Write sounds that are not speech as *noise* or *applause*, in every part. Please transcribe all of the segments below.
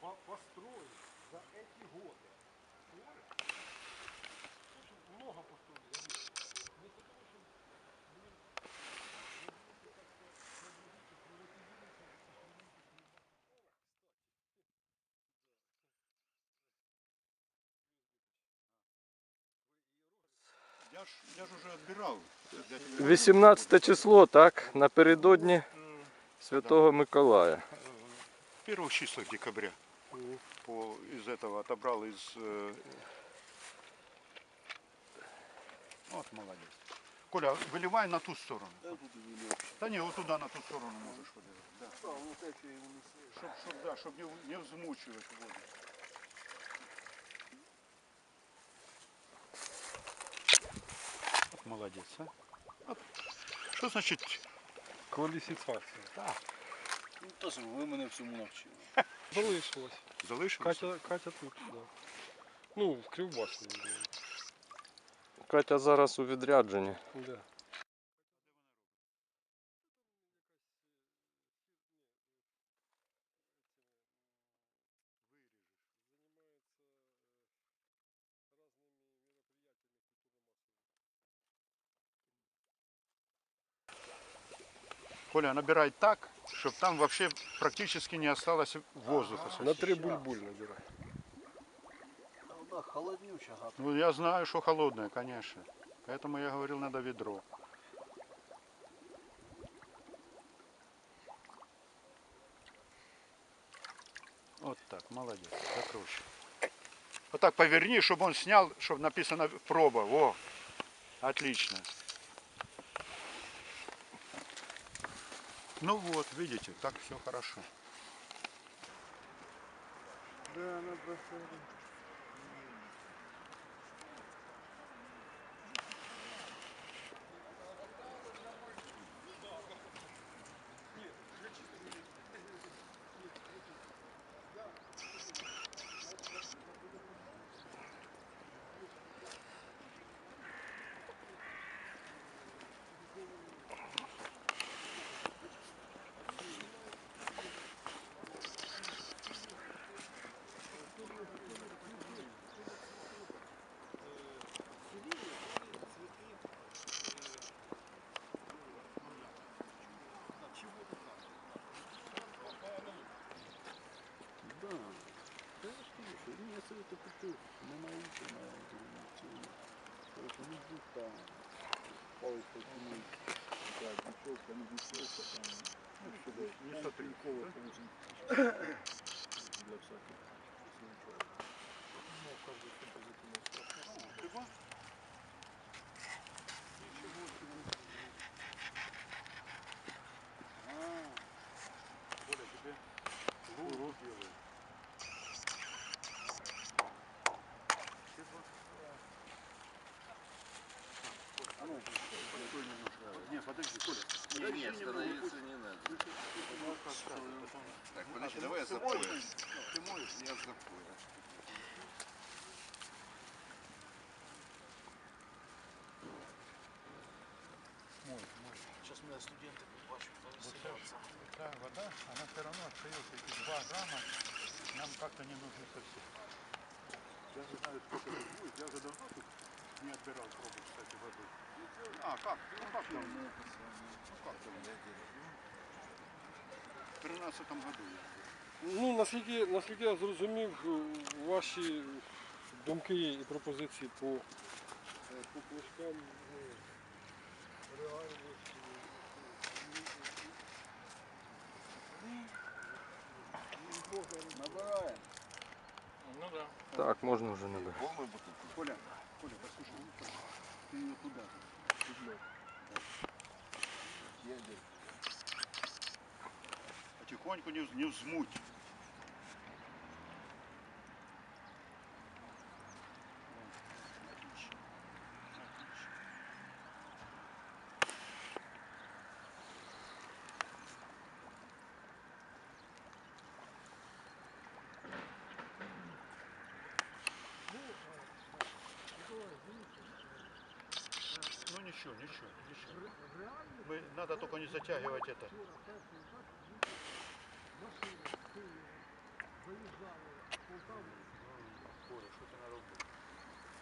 по построили за эти годы скорых, очень много построили, я ж, я ж уже отбирал. 18 число, так? Напередодні Святого Миколая. Первого числа декабря по, из этого отобрал из... э, Вот молодец. Коля, выливай на ту сторону. Да не, вот туда на ту сторону можешь выливать. Да. Чтоб, чтоб, да, чтоб не, в- не взмучивать воду. Вот молодец, а? Вот. Что значит Кваліфікація. Ну, то що ви мене всьому навчили. *laughs* Залишилось. залишилось? Катя, Катя тут, да. Ну, в Кривбасі. Катя зараз у відрядженні. Да. Коля, набирай так, чтобы там вообще практически не осталось воздуха. На совсем. три буль-буль набирай. Ну, я знаю, что холодное, конечно. Поэтому я говорил, надо ведро. Вот так, молодец, закручивай. Вот так поверни, чтобы он снял, чтобы написано проба. Во, отлично. Ну вот, видите, так все хорошо. Да. Палець покинув. Так, дівчовка, не дівчовка, там. Ну, щоб Не конечно. Для всяких. Мой, мой. Сейчас меня студенты побачать, повеселятся. Да, вода, она все равно остается эти 2 грамма, нам как-то не нужно совсем. Я не знаю, сколько это будет, я уже давно тут не отбирал пробу, кстати, воды. А, как? Ну как там? Ну как там? В 13 году я. Ну, наскільки, наскільки я зрозумів, е, ваші думки і пропозиції по, е, по книжкам е, реальність. Набираем. Так, можна вже набирати. Полную бутылку. Коля, Коля, послушай, ну, ты ее туда, туда. Потихоньку не, вз- не взмуть. Ничего, ничего, ничего. Мы, надо только не затягивать это.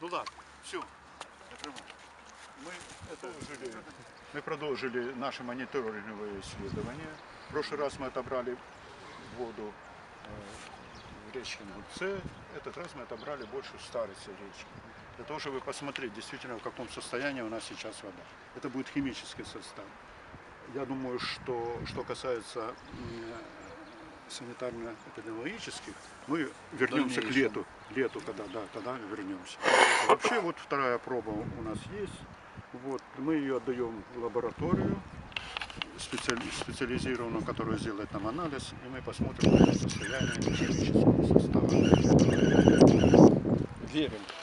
Ну ладно, все. Мы, это, мы продолжили наши мониторинговые исследования. В прошлый раз мы отобрали воду э, в речке Гульце. Этот раз мы отобрали больше старицы речки. Для того, чтобы посмотреть действительно, в каком состоянии у нас сейчас вода. Это будет химический состав. Я думаю, что, что касается санитарно-эпидемиологических, мы вернемся к лету, лету, когда, да, тогда вернемся. Вообще вот вторая проба у нас есть. Вот, мы ее отдаем в лабораторию специали- специализированную, которая сделает нам анализ, и мы посмотрим состояние химического состава. Віримо.